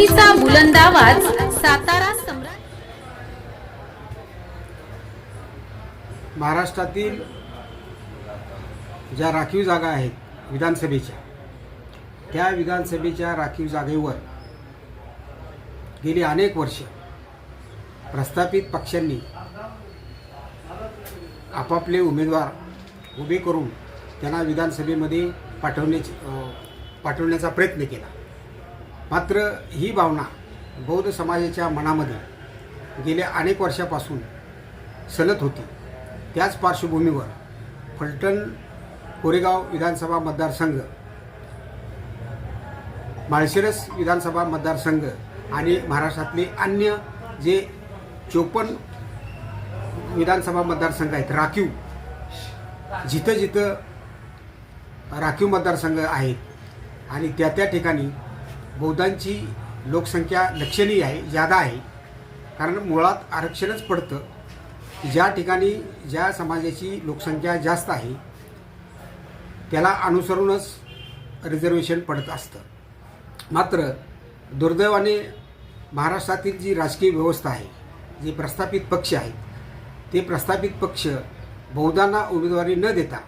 लोकशाहीचा बुलंद आवाज सातारा सम्राट महाराष्ट्रातील ज्या राखीव जागा आहेत विधानसभेच्या त्या विधानसभेच्या राखीव जागेवर गेली अनेक वर्ष प्रस्थापित पक्षांनी आपापले उमेदवार उभे करून त्यांना विधानसभेमध्ये पाठवण्याची पाठवण्याचा प्रयत्न केला. मात्र ही भावना बौद्ध समाजाच्या मनामध्ये गेल्या अनेक वर्षापासून सलत होती. त्याच पार्श्वभूमीवर फलटण कोरेगाव विधानसभा मतदारसंघ माळशिरस विधानसभा मतदारसंघ आणि महाराष्ट्रातले अन्य जे चोपन्न विधानसभा मतदारसंघ आहेत राखीव जिथं जिथं राखीव मतदारसंघ आहेत आणि त्या त्या ठिकाणी बौद्धांची लोकसंख्या लक्षणीय आहे जादा आहे. कारण मुळात आरक्षणच पडतं. की ज्या ठिकाणी ज्या समाजाची लोकसंख्या जास्त आहे त्याला अनुसरूनच रिझर्वेशन पडत असतं. मात्र दुर्दैवाने महाराष्ट्रातील जी राजकीय व्यवस्था आहे जे प्रस्थापित पक्ष आहेत ते प्रस्थापित पक्ष बौद्धांना उमेदवारी न देता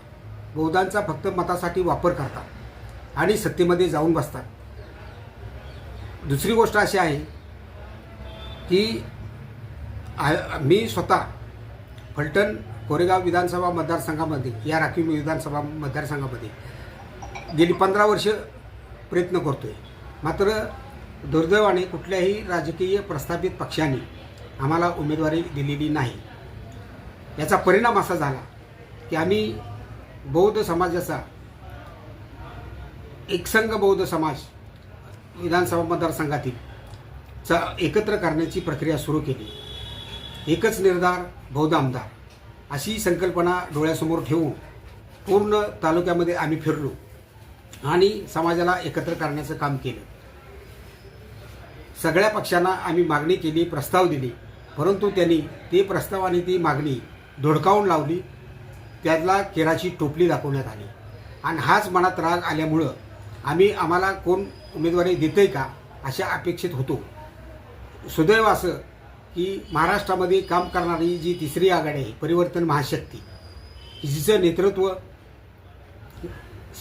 बौद्धांचा फक्त मतासाठी वापर करतात आणि सत्तेमध्ये जाऊन बसतात. दुसरी गोष्ट अशी आहे की मी स्वतः फलटण कोरेगाव विधानसभा मतदारसंघामध्ये या राखीव विधानसभा मतदारसंघामध्ये गेली पंधरा वर्ष प्रयत्न करतो आहे मात्र दुर्दैवाने कुठल्याही राजकीय प्रस्थापित पक्षाने आम्हाला उमेदवारी दिलेली नाही. याचा परिणाम असा झाला की आम्ही बौद्ध समाजाचा एकसंघ बौद्ध समाज विधानसभा मतदारसंघातील चा एकत्र करण्याची प्रक्रिया सुरू केली. एकच निर्धार बौद्ध आमदार. अशी संकल्पना डोळ्यासमोर ठेवून पूर्ण तालुक्यामध्ये आम्ही फिरलो आणि समाजाला एकत्र करण्याचं काम केलं. सगळ्या पक्षांना आम्ही मागणी केली प्रस्ताव दिले. परंतु त्यांनी ते प्रस्ताव आणि ती मागणी धुडकावून लावली. त्याला केराची टोपली दाखवण्यात आली. आणि हाच मनात राग आल्यामुळं आम्ही आम्हाला कोण उमेदवारी देतंय का अशा अपेक्षित होतो. सुदैव असं की महाराष्ट्रामध्ये काम करणारी जी तिसरी आघाडी आहे परिवर्तन महाशक्ती जिचं नेतृत्व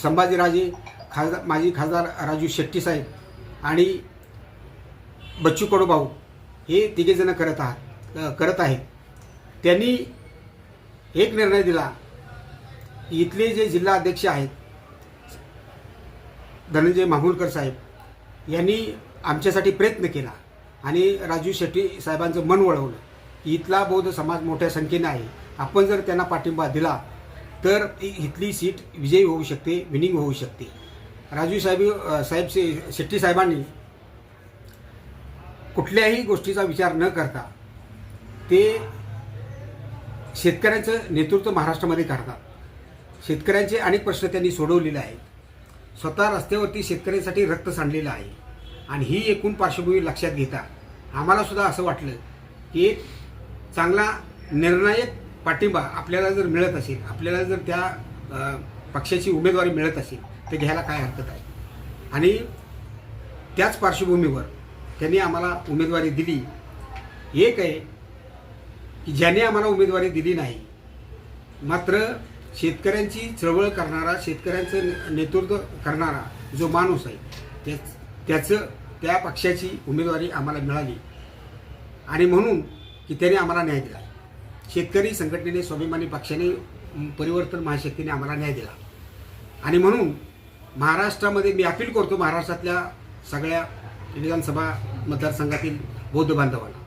संभाजीराजे खासदार माजी खासदार राजू शेट्टी साहेब आणि बच्चू कडू भाऊ हे तिघेजणं करत आहात करत आहेत. त्यांनी एक निर्णय दिला. इथले जे जिल्हा अध्यक्ष आहेत धनंजय माहुलकर साहेब यांनी आमच्यासाठी प्रयत्न केला आणि राजू शेट्टी साहेबांचं मन वळवलं की इथला बौद्ध समाज मोठ्या संख्येने आहे. आपण जर त्यांना पाठिंबा दिला तर इथली सीट विजयी होऊ शकते विनिंग होऊ शकते. राजू साहेब साहेब शे- शेट्टी साहेबांनी कुठल्याही गोष्टीचा विचार न करता ते शेतकऱ्यांचं नेतृत्व महाराष्ट्रामध्ये करतात. शेतकऱ्यांचे अनेक प्रश्न त्यांनी सोडवलेले आहेत. स्वतः रस्त्यावरती शेतकऱ्यांसाठी रक्त सांडलेलं आहे. आणि ही एकूण पार्श्वभूमी लक्षात घेता आम्हाला सुद्धा असं वाटलं की एक चांगला निर्णायक पाठिंबा आपल्याला जर मिळत असेल आपल्याला जर त्या पक्षाची उमेदवारी मिळत असेल तर घ्यायला काय हरकत आहे? आणि त्याच पार्श्वभूमीवर त्यांनी आम्हाला उमेदवारी दिली. एक आहे की ज्याने आम्हाला उमेदवारी दिली नाही मात्र शेतकऱ्यांची चळवळ करणारा शेतकऱ्यांचं नेतृत्व करणारा जो माणूस आहे त्या त्याचं त्या पक्षाची उमेदवारी आम्हाला मिळाली. आणि म्हणून की त्याने आम्हाला न्याय दिला. शेतकरी संघटनेने स्वाभिमानी पक्षाने परिवर्तन महाशक्तीने आम्हाला न्याय दिला. आणि म्हणून महाराष्ट्रामध्ये मी अपील करतो महाराष्ट्रातल्या सगळ्या विधानसभा मतदारसंघातील बौद्ध बांधवांना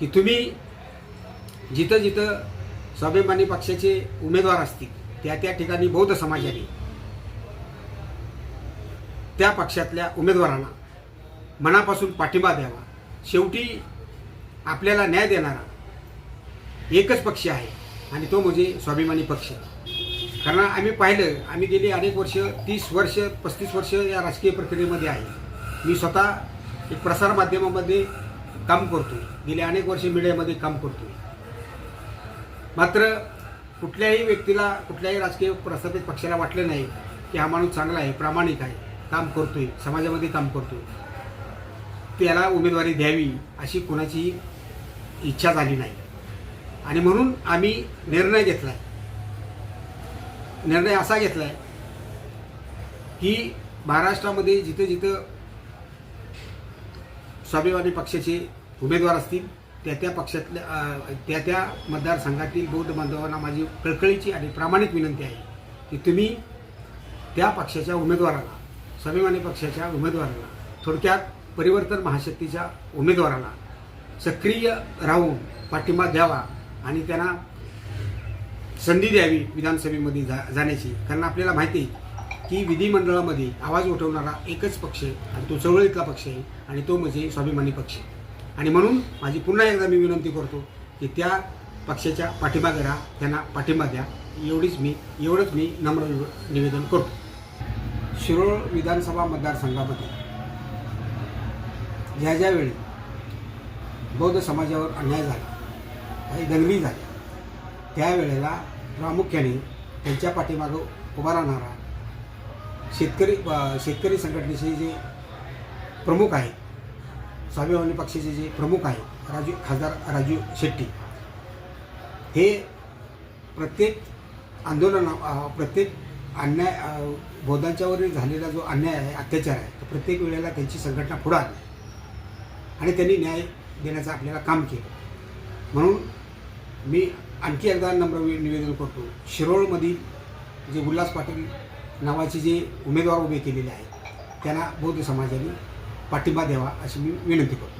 की तुम्ही जिथं जिथं स्वाभिमानी पक्षाचे उमेदवार असतील त्या त्या ठिकाणी बौद्ध समाजाने त्या पक्षातल्या उमेदवारांना मनापासून पाठिंबा द्यावा. शेवटी आपल्याला न्याय देणारा एकच पक्ष आहे आणि तो म्हणजे स्वाभिमानी पक्ष. कारण आम्ही पाहिलं आम्ही गेली अनेक वर्ष तीस वर्ष पस्तीस वर्ष या राजकीय प्रक्रियेमध्ये आहे. मी स्वतः एक प्रसारमाध्यमामध्ये काम करतो गेली अनेक वर्ष मीडियामध्ये काम करतो मात्र कुठल्याही व्यक्तीला कुठल्याही राजकीय प्रस्थापित पक्षाला वाटलं नाही की हा माणूस चांगला आहे प्रामाणिक आहे काम करतोय समाजामध्ये काम करतोय. त्याला उमेदवारी द्यावी अशी कोणाची इच्छा झाली नाही. आणि म्हणून आम्ही निर्णय घेतला निर्णय असा घेतला आहे की महाराष्ट्रामध्ये जिथं जिथं स्वाभिमानी पक्षाचे उमेदवार असतील त्या त्या पक्षातल्या त्या त्या मतदारसंघातील बौद्ध बांधवांना माझी कळकळीची आणि प्रामाणिक विनंती आहे की तुम्ही त्या पक्षाच्या उमेदवाराला स्वाभिमानी पक्षाच्या उमेदवाराला थोडक्यात परिवर्तन महाशक्तीच्या उमेदवाराला सक्रिय राहून पाठिंबा द्यावा आणि त्यांना संधी द्यावी विधानसभेमध्ये जा जाण्याची. कारण आपल्याला माहिती आहे की विधिमंडळामध्ये आवाज उठवणारा एकच पक्ष आहे आणि तो चळवळीतला पक्ष आहे आणि तो म्हणजे स्वाभिमानी पक्ष आहे. आणि म्हणून माझी पुन्हा एकदा मी विनंती करतो की त्या पक्षाच्या पाठिंबा करा त्यांना पाठिंबा द्या. एवढीच मी एवढंच मी नम्र निव- निवेदन करतो. शिरोळ विधानसभा मतदारसंघामध्ये ज्या ज्या वेळी बौद्ध समाजावर अन्याय झाला काही दंगली झाल्या त्यावेळेला प्रामुख्याने त्यांच्या पाठीमागं उभा राहणारा शेतकरी शेतकरी संघटनेचे जे प्रमुख आहेत स्वाभिमानी पक्षाचे जे प्रमुख आहेत राजू खासदार राजू शेट्टी हे प्रत्येक आंदोलन प्रत्येक अन्याय बौद्धांच्यावरील झालेला जो अन्याय आहे अत्याचार आहे तो प्रत्येक वेळेला त्यांची संघटना पुढं आली. आणि त्यांनी न्याय देण्याचं आपल्याला काम केलं. म्हणून मी आणखी एकदा नम्र निवेदन करतो शिरोळमधील जे उल्हास पाटील नावाचे जे उमेदवार उभे केलेले आहेत त्यांना बौद्ध समाजाने पाठिंबा द्यावा अशी मी विनंती करतो.